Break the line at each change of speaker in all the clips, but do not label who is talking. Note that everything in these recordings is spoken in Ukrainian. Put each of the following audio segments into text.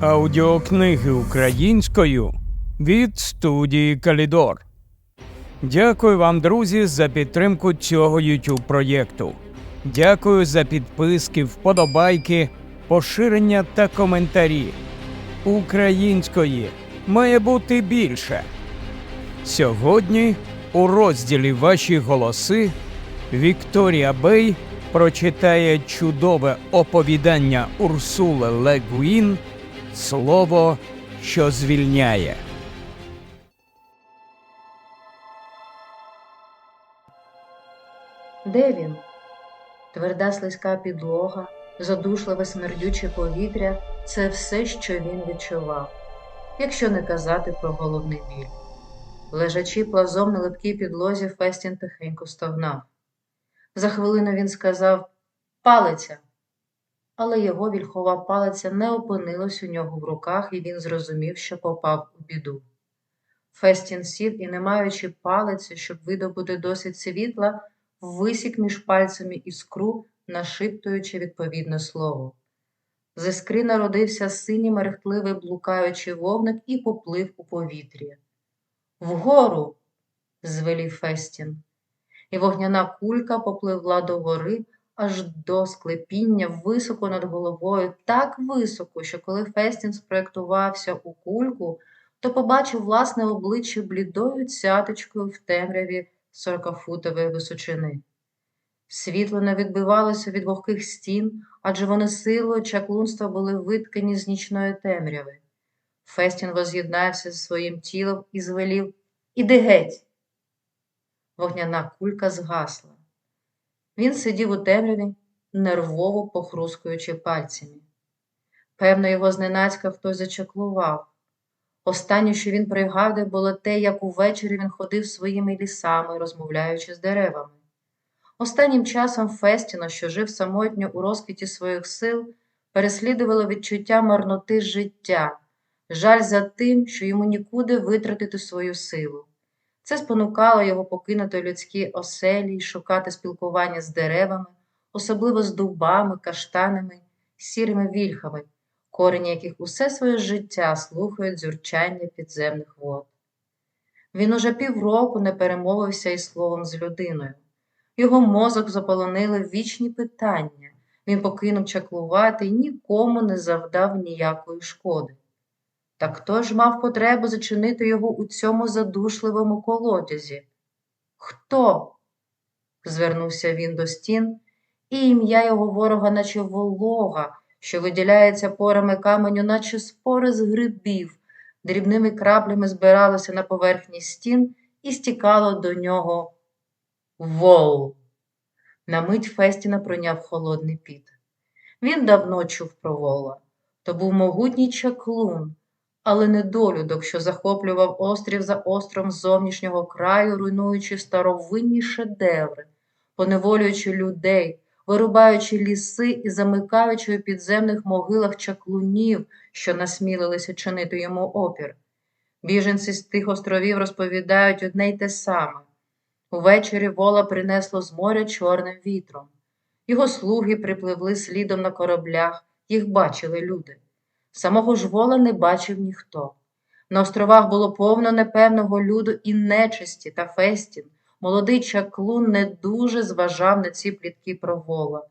Аудіокниги українською від студії Калідор. Дякую вам, друзі, за підтримку цього YouTube проєкту. Дякую за підписки, вподобайки, поширення та коментарі. Української має бути більше. Сьогодні у розділі Ваші голоси Вікторія Бей прочитає чудове оповідання Урсули Легуін Слово, що звільняє.
Де він? Тверда слизька підлога, задушливе смердюче повітря це все, що він відчував, якщо не казати про головний біль. Лежачи плазом на липкій підлозі, Фестін тихенько стогнав. За хвилину він сказав Палиця. Але його вільхова палиця не опинилась у нього в руках, і він зрозумів, що попав у біду. Фестін сів і, не маючи палиці, щоб видобути досить світла, висік між пальцями іскру, нашиптуючи відповідне слово. З іскри народився синій мерехтливий блукаючий вогник і поплив у повітрі. Вгору. звелів Фестін, і вогняна кулька попливла до гори аж до склепіння високо над головою, так високо, що коли Фестін спроєктувався у кульку, то побачив власне обличчя блідою цяточкою в темряві сорокафутової височини. Світло не відбивалося від вогких стін, адже вони силою чаклунства були виткані з нічної темряви. Фестін воз'єднався зі своїм тілом і звелів Іди геть. Вогняна кулька згасла. Він сидів у темряві, нервово похрускуючи пальцями. Певно, його зненацька хтось зачаклував. Останнє, що він пригадує, було те, як увечері він ходив своїми лісами, розмовляючи з деревами. Останнім часом Фестіна, що жив самотньо у розквіті своїх сил, переслідувало відчуття марноти життя, жаль за тим, що йому нікуди витратити свою силу. Це спонукало його покинути людські оселі й шукати спілкування з деревами, особливо з дубами, каштанами, сірими вільхами, корені яких усе своє життя слухають дзюрчання підземних вод. Він уже півроку не перемовився із словом з людиною. Його мозок заполонили вічні питання. Він покинув чаклувати і нікому не завдав ніякої шкоди. Та хто ж мав потребу зачинити його у цьому задушливому колодязі? Хто? звернувся він до стін, і ім'я його ворога, наче волога, що виділяється порами каменю, наче спори з грибів, дрібними краплями збиралося на поверхні стін і стікало до нього вол. На мить Фестіна пройняв холодний піт. Він давно чув про вола. То був могутній чаклун але недолюдок, що захоплював острів за остром зовнішнього краю, руйнуючи старовинні шедеври, поневолюючи людей, вирубаючи ліси і замикаючи у підземних могилах чаклунів, що насмілилися чинити йому опір. Біженці з тих островів розповідають одне й те саме. Увечері вола принесло з моря чорним вітром. Його слуги припливли слідом на кораблях, їх бачили люди. Самого ж вола не бачив ніхто. На островах було повно непевного люду і нечисті та фестін. Молодий чаклун не дуже зважав на ці плітки про вола.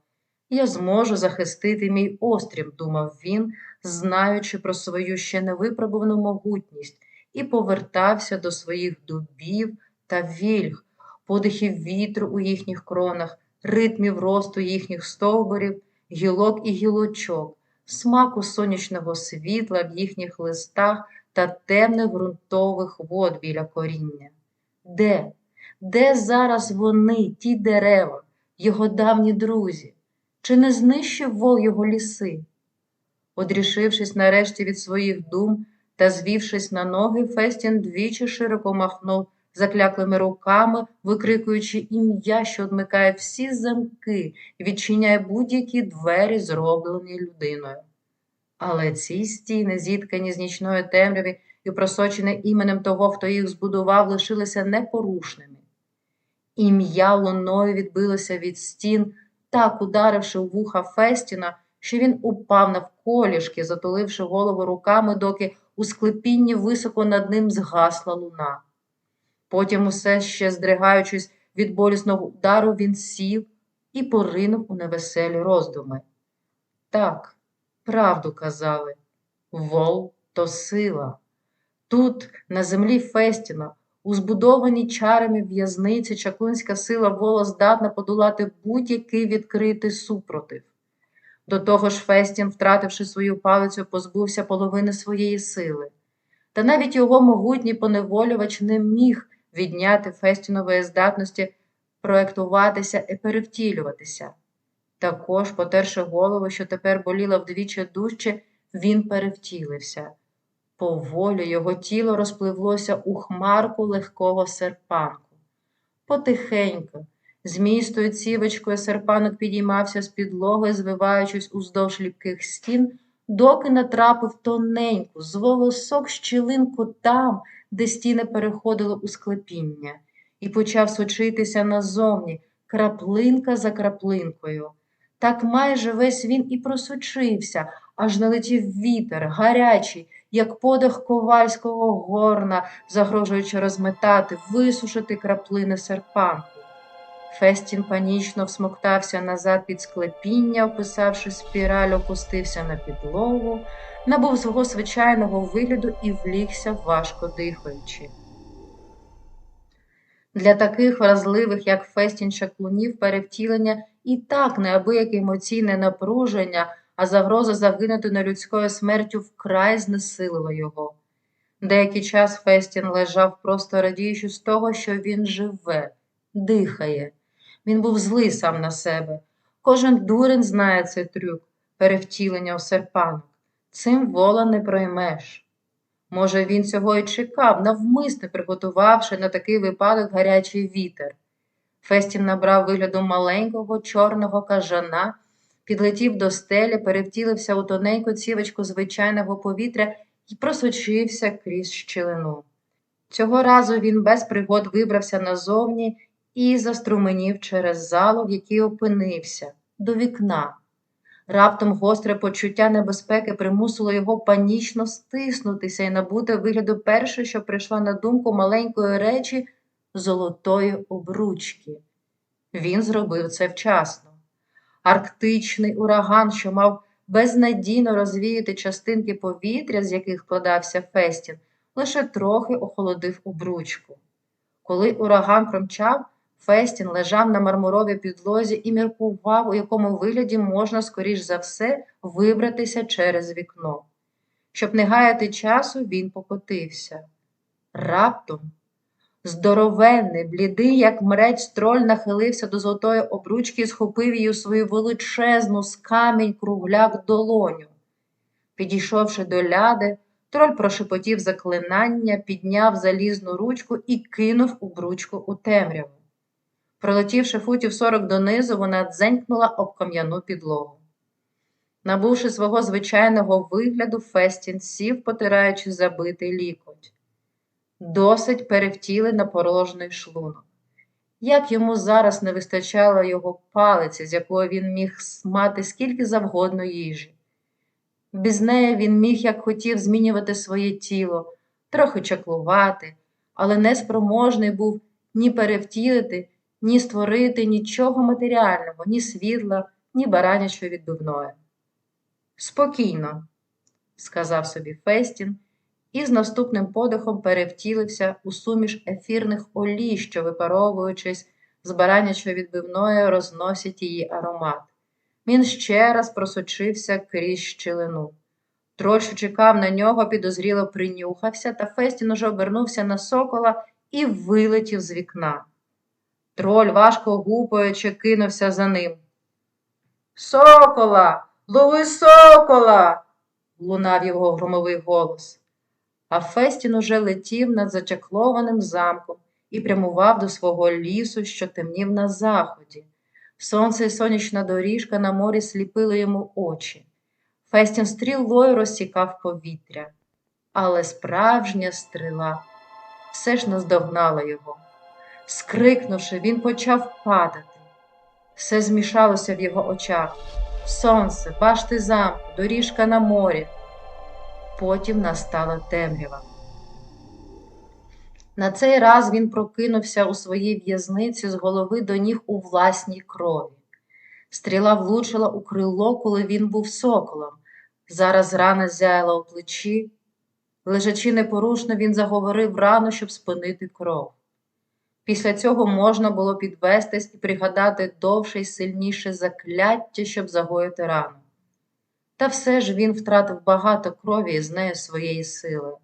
Я зможу захистити мій острів, думав він, знаючи про свою ще невипробувану могутність, і повертався до своїх дубів та вільг, подихів вітру у їхніх кронах, ритмів росту їхніх стовбурів, гілок і гілочок смаку сонячного світла в їхніх листах та темних ґрунтових вод біля коріння. Де? Де зараз вони, ті дерева, його давні друзі? Чи не знищив вол його ліси? Одрішившись нарешті від своїх дум та звівшись на ноги, Фестін двічі широко махнув закляклими руками, викрикуючи ім'я, що одмикає всі замки і відчиняє будь-які двері, зроблені людиною. Але ці стіни, зіткані з нічної темряви і просочені іменем того, хто їх збудував, лишилися непорушними. Ім'я луною відбилося від стін, так ударивши в вуха Фестіна, що він упав навколішки, затуливши голову руками, доки у склепінні високо над ним згасла луна. Потім, усе ще здригаючись від болісного удару, він сів і поринув у невеселі роздуми. Так, правду казали, вол то сила. Тут, на землі Фестіна, у збудованій чарами в'язниці чаклунська сила вола здатна подолати будь-який відкритий супротив. До того ж, Фестін, втративши свою палицю, позбувся половини своєї сили. Та навіть його могутній поневолювач не міг відняти Фестінової здатності проектуватися і перевтілюватися. Також, потерши голову, що тепер боліла вдвічі дужче, він перевтілився. Поволі його тіло розпливлося у хмарку легкого серпанку. Потихеньку, змістою цівочкою серпанок підіймався з підлоги, звиваючись уздовж ліпких стін, доки натрапив тоненьку, з волосок щілинку там, де стіни переходили у склепіння, і почав сочитися назовні, краплинка за краплинкою. Так майже весь він і просочився, аж налетів вітер, гарячий, як подих ковальського горна, загрожуючи розметати, висушити краплини серпанку. Фестін панічно всмоктався назад під склепіння, вписавши спіраль, опустився на підлогу, набув свого звичайного вигляду і влігся, важко дихаючи. Для таких вразливих, як Фестін чаклунів, перевтілення і так неабияке емоційне напруження, а загроза загинути нелюдською смертю вкрай знесилила його. Деякий час Фестін лежав, просто радіючи з того, що він живе, дихає. Він був злий сам на себе. Кожен дурень знає цей трюк перевтілення у серпанок. Цим вола не проймеш. Може, він цього і чекав, навмисне приготувавши на такий випадок гарячий вітер. Фестін набрав вигляду маленького чорного кажана, підлетів до стелі, перевтілився у тоненьку цівочку звичайного повітря і просочився крізь щілину. Цього разу він без пригод вибрався назовні і заструменів через залу, в якій опинився, до вікна. Раптом гостре почуття небезпеки примусило його панічно стиснутися і набути вигляду перше, що прийшла на думку маленької речі золотої обручки. Він зробив це вчасно. Арктичний ураган, що мав безнадійно розвіяти частинки повітря, з яких складався Фестін, лише трохи охолодив обручку. Коли ураган промчав, Фестін лежав на мармуровій підлозі і міркував, у якому вигляді можна, скоріш за все, вибратися через вікно. Щоб не гаяти часу, він покотився. Раптом здоровенний, блідий, як мрець, троль нахилився до золотої обручки і схопив її у свою величезну з камінь кругляк долоню. Підійшовши до ляди, троль прошепотів заклинання, підняв залізну ручку і кинув обручку у темряву. Пролетівши футів сорок донизу, вона дзенькнула об кам'яну підлогу. Набувши свого звичайного вигляду, Фестін сів, потираючи забитий лікоть. Досить перевтіли на порожний шлунок. Як йому зараз не вистачало його палиці, з якої він міг мати скільки завгодно їжі. Без неї він міг, як хотів, змінювати своє тіло, трохи чаклувати, але неспроможний був ні перевтілити, ні створити нічого матеріального, ні світла, ні баранячої відбивної. Спокійно, сказав собі Фестін, і з наступним подихом перевтілився у суміш ефірних олій, що, випаровуючись з баранячої відбивної, розносять її аромат. Він ще раз просочився крізь щілину. Троль, чекав на нього, підозріло принюхався, та Фестін уже обернувся на сокола і вилетів з вікна. Троль, важко гупаючи, кинувся за ним. Сокола, лови сокола. лунав його громовий голос. А Фестін уже летів над зачаклованим замком і прямував до свого лісу, що темнів на заході. Сонце і сонячна доріжка на морі сліпили йому очі. Фестін стрілою розсікав повітря, але справжня стріла все ж наздогнала його. Скрикнувши, він почав падати. Все змішалося в його очах. сонце, башти замку, доріжка на морі. Потім настала темрява. На цей раз він прокинувся у своїй в'язниці з голови до ніг у власній крові. Стріла влучила у крило, коли він був соколом. Зараз рана зяяла у плечі. Лежачи непорушно, він заговорив рану, щоб спинити кров. Після цього можна було підвестись і пригадати довше й сильніше закляття, щоб загоїти рану. Та все ж він втратив багато крові і з нею своєї сили.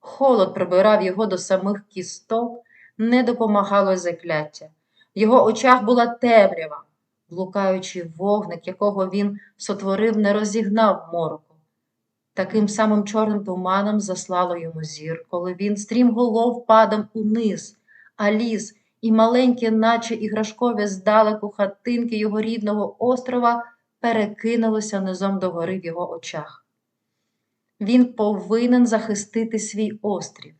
Холод прибирав його до самих кісток, не допомагало закляття. В його очах була темрява, блукаючий вогник, якого він сотворив, не розігнав мороку. Таким самим чорним туманом заслало йому зір, коли він стрімголов падав униз, а ліс і маленькі, наче іграшкові здалеку хатинки його рідного острова перекинулися низом догори в його очах. Він повинен захистити свій острів.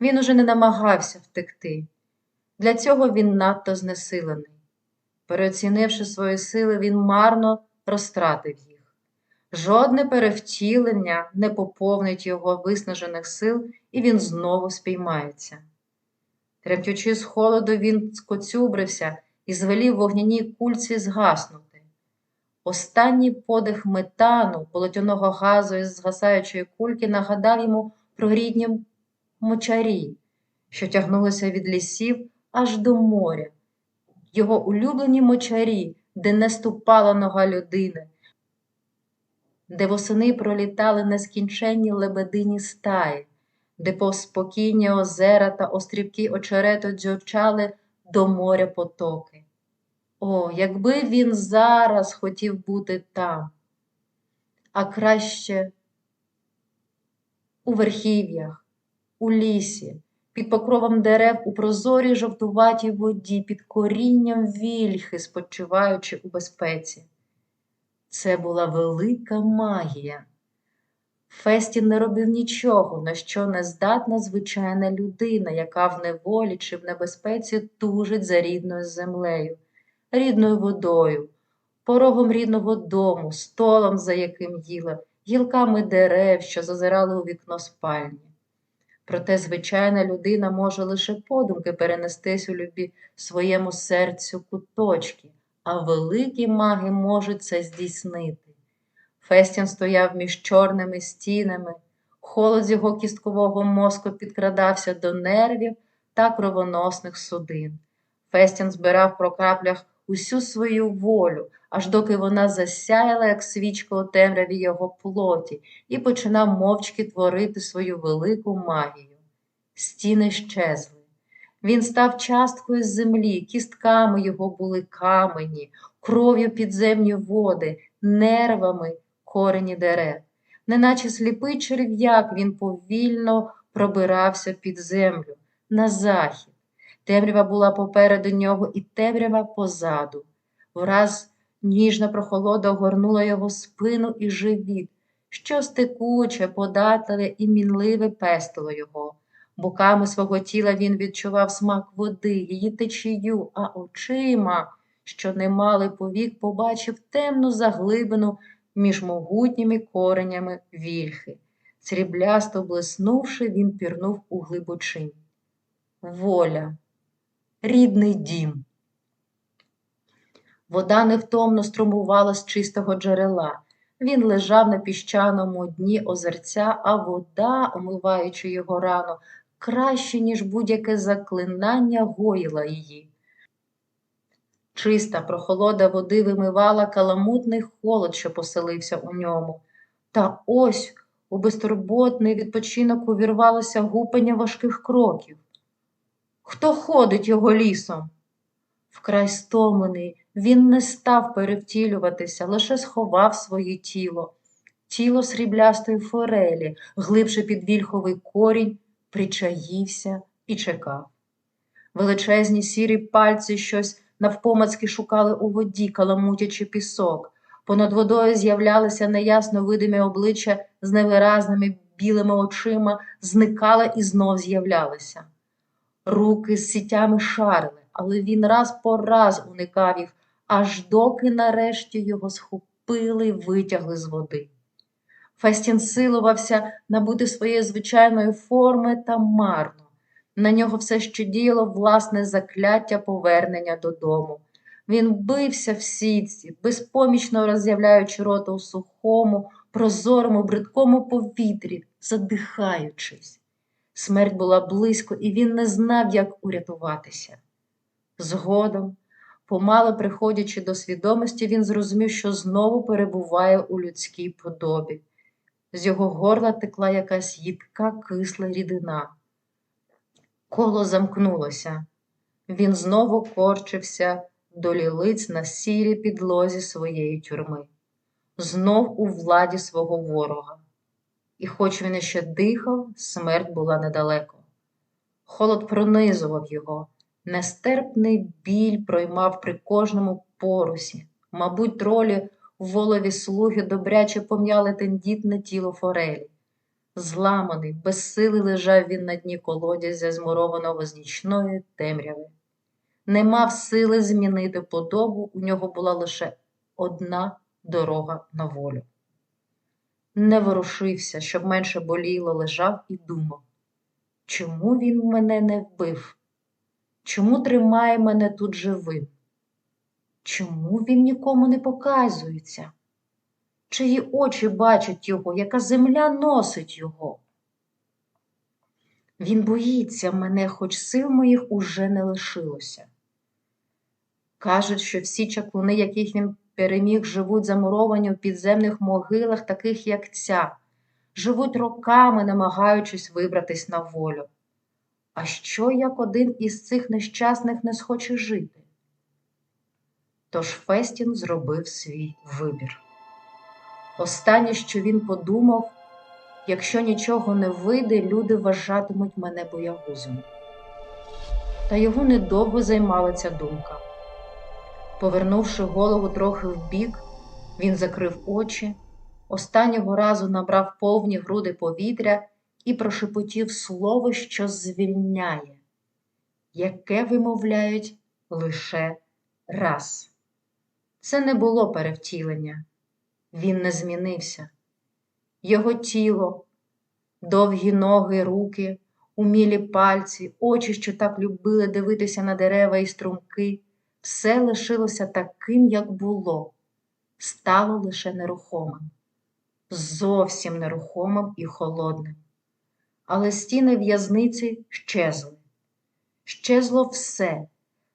Він уже не намагався втекти. Для цього він надто знесилений. Переоцінивши свої сили, він марно розтратив їх. Жодне перевтілення не поповнить його виснажених сил, і він знову спіймається. Тремтючи з холоду, він скоцюбрився і звелів вогняній кульці згаснути. Останній подих метану, полотяного газу із згасаючої кульки нагадав йому про рідні мочарі, що тягнулися від лісів аж до моря, його улюблені мочарі, де не ступала нога людини, де восени пролітали нескінченні лебедині стаї, де повспокійні озера та острівки очерету дзюрчали до моря потоки. О, якби він зараз хотів бути там, а краще у верхів'ях, у лісі, під покровом дерев у прозорій жовтуватій воді, під корінням вільхи, спочиваючи у безпеці. Це була велика магія. Фестін не робив нічого, на що не здатна звичайна людина, яка в неволі чи в небезпеці тужить за рідною землею рідною водою, порогом рідного дому, столом, за яким їла, гілками дерев, що зазирали у вікно спальні. Проте звичайна людина може лише подумки перенестись у любі своєму серцю куточки, а великі маги можуть це здійснити. Фестін стояв між чорними стінами, холод з його кісткового мозку підкрадався до нервів та кровоносних судин. Фестін збирав по краплях усю свою волю, аж доки вона засяяла, як свічка у темряві його плоті, і починав мовчки творити свою велику магію. Стіни щезли. Він став часткою землі, кістками його були камені, кров'ю підземні води, нервами корені дерев. Неначе сліпий черв'як він повільно пробирався під землю, на захід. Темрява була попереду нього і темрява позаду. Враз ніжна прохолода огорнула його спину і живіт, щось текуче, податливе і мінливе пестило його. Боками свого тіла він відчував смак води, її течію, а очима, що не мали повік, побачив темну заглибину між могутніми коренями вільхи. Сріблясто блиснувши, він пірнув у глибочинь. Воля рідний дім. Вода невтомно струмувала з чистого джерела. Він лежав на піщаному дні озерця, а вода, омиваючи його рану, краще, ніж будь-яке заклинання, гоїла її. Чиста прохолода води вимивала каламутний холод, що поселився у ньому. Та ось у безтурботний відпочинок увірвалося гупання важких кроків. Хто ходить його лісом? Вкрай стомлений, він не став перевтілюватися, лише сховав своє тіло, тіло сріблястої форелі, глибше під вільховий корінь, причаївся і чекав. Величезні сірі пальці щось навпомацьки шукали у воді, каламутячи пісок. Понад водою з'являлися неясно видимі обличчя з невиразними білими очима, зникали і знов з'являлися. Руки з сітями шарили, але він раз по раз уникав їх, аж доки нарешті його схопили й витягли з води. Фестін силувався набути своєї звичайної форми та марно. На нього все ще діяло власне закляття повернення додому. Він бився в сітці, безпомічно роззявляючи рота у сухому, прозорому, бридкому повітрі, задихаючись. Смерть була близько, і він не знав, як урятуватися. Згодом, помало приходячи до свідомості, він зрозумів, що знову перебуває у людській подобі. З його горла текла якась їдка кисла рідина. Коло замкнулося. Він знову корчився до лілиць на сірій підлозі своєї тюрми, знов у владі свого ворога. І хоч він іще дихав, смерть була недалеко. Холод пронизував його, нестерпний біль проймав при кожному порусі. Мабуть, тролі волові слуги добряче пом'яли тендітне тіло форелі. Зламаний, без сили лежав він на дні колодязя, змурованого з нічної темряви. Не мав сили змінити подобу, у нього була лише одна дорога на волю. Не ворушився, щоб менше боліло, лежав і думав, чому він мене не вбив? Чому тримає мене тут живим? Чому він нікому не показується? Чиї очі бачать його, яка земля носить його? Він боїться мене, хоч сил моїх уже не лишилося. Кажуть, що всі чаклуни, яких він переміг, живуть замуровані в підземних могилах, таких як ця, живуть роками, намагаючись вибратись на волю. А що, як один із цих нещасних не схоче жити? Тож Фестін зробив свій вибір. Останнє, що він подумав, якщо нічого не вийде, люди вважатимуть мене боягузом. Та його недовго займала ця думка. Повернувши голову трохи вбік, він закрив очі, останнього разу набрав повні груди повітря і прошепотів слово, що звільняє, яке вимовляють лише раз. Це не було перевтілення, він не змінився. Його тіло, довгі ноги, руки, умілі пальці, очі, що так любили дивитися на дерева і струмки, все лишилося таким, як було, стало лише нерухомим, зовсім нерухомим і холодним. Але стіни в'язниці щезли. Щезло все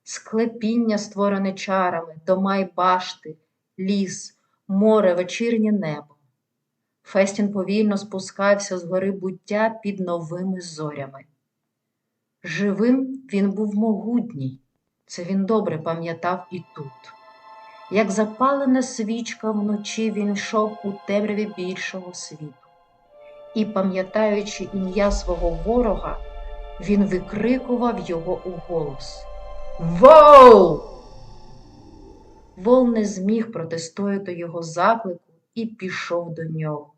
склепіння, створене чарами, дома й башти, ліс, море, вечірнє небо. Фестін повільно спускався з гори буття під новими зорями. Живим він був могутній, це він добре пам'ятав і тут. Як запалена свічка вночі він йшов у темряві більшого світу, і, пам'ятаючи ім'я свого ворога, він викрикував його у голос. Воу! Вол не зміг протистояти його заклику і пішов до нього.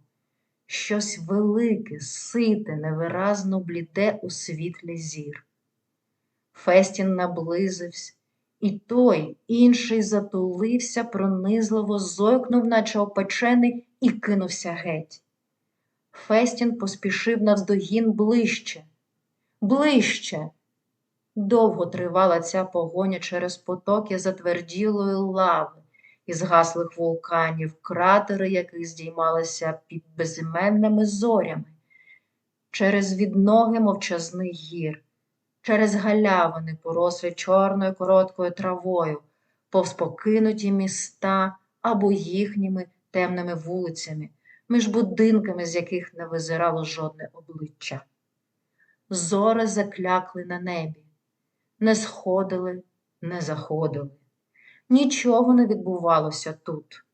Щось велике, сите, невиразно бліде у світлі зір. Фестін наблизився, і той інший затулився, пронизливо зойкнув, наче опечений, і кинувся геть. Фестін поспішив навздогін ближче, ближче. Довго тривала ця погоня через потоки затверділої лави із гаслих вулканів, кратери, яких здіймалися під безіменними зорями, через відноги мовчазних гір, через галявини, порослі чорною короткою травою, повз покинуті міста або їхніми темними вулицями, між будинками, з яких не визирало жодне обличчя. Зори заклякли на небі не сходили, не заходили. Нічого не відбувалося тут.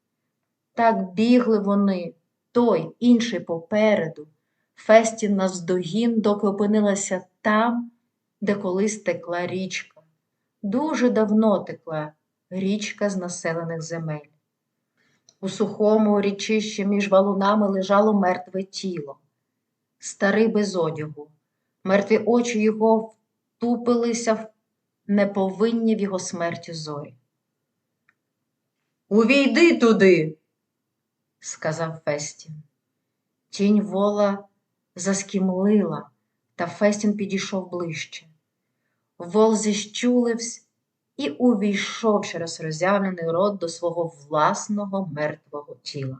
Так бігли вони, той інший попереду, Фестін наздогін, доки опинилася там, де колись текла річка. Дуже давно текла річка з населених земель. У сухому річищі між валунами лежало мертве тіло, старий без одягу. Мертві очі його втупилися в неповинні в його смерті зорі. Увійди туди, сказав Фестін. Тінь вола заскімлила, та Фестін підійшов ближче. Вол зіщулився і увійшов через роззявлений рот до свого власного мертвого тіла.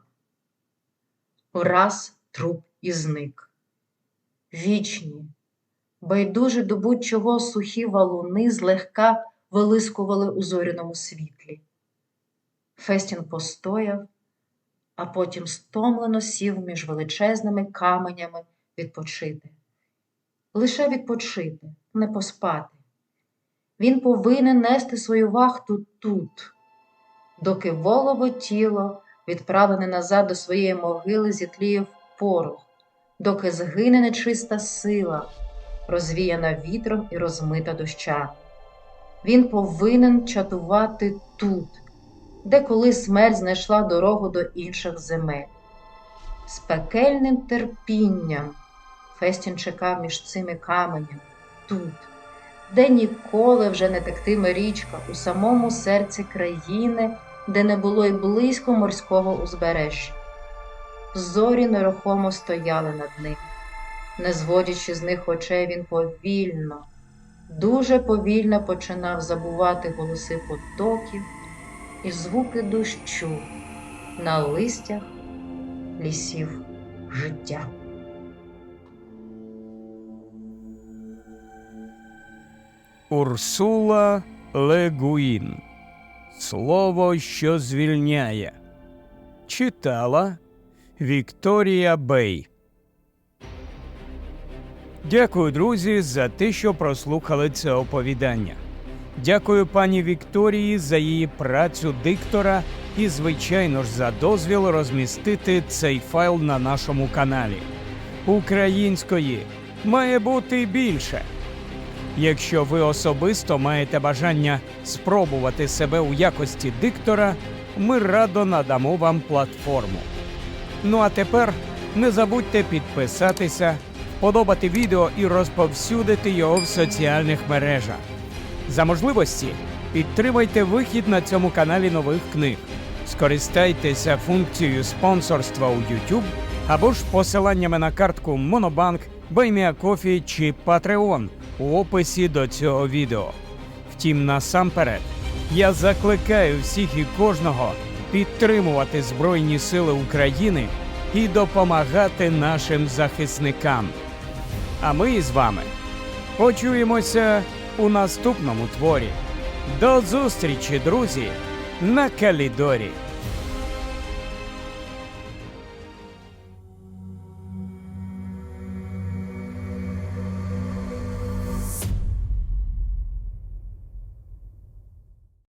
Враз труп і зник. Вічні, байдуже до будь-чого сухі валуни злегка вилискували у зоряному світлі. Фестін постояв, а потім стомлено сів між величезними каменями відпочити. Лише відпочити, не поспати. Він повинен нести свою вахту тут, доки волове тіло, відправлене назад до своєї могили, зітліє в порох, доки згине нечиста сила, розвіяна вітром і розмита дощами. Він повинен чатувати тут, де коли смерть знайшла дорогу до інших земель. З пекельним терпінням Фестін чекав між цими каменями тут, де ніколи вже не тектиме річка у самому серці країни, де не було й близько морського узбережжя. Зорі нерухомо стояли над ним. Не зводячи з них очей, він повільно, дуже повільно починав забувати голоси потоків і звуки дощу на листях лісів життя.
Урсула Легуїн. Слово, що звільняє. Читала Вікторія Бей. Дякую, друзі, за те, що прослухали це оповідання. Дякую пані Вікторії за її працю диктора і, звичайно ж, за дозвіл розмістити цей файл на нашому каналі. Української має бути більше. Якщо ви особисто маєте бажання спробувати себе у якості диктора, ми радо надамо вам платформу. Ну а тепер не забудьте підписатися, подобати відео і розповсюдити його в соціальних мережах. За можливості підтримайте вихід на цьому каналі нових книг. Скористайтеся функцією спонсорства у YouTube або ж посиланнями на картку Monobank, BuyMeACoffee чи Patreon у описі до цього відео. Втім, насамперед, я закликаю всіх і кожного підтримувати Збройні Сили України і допомагати нашим захисникам. А ми з вами почуємося у наступному творі. До зустрічі, друзі, на Калідорі.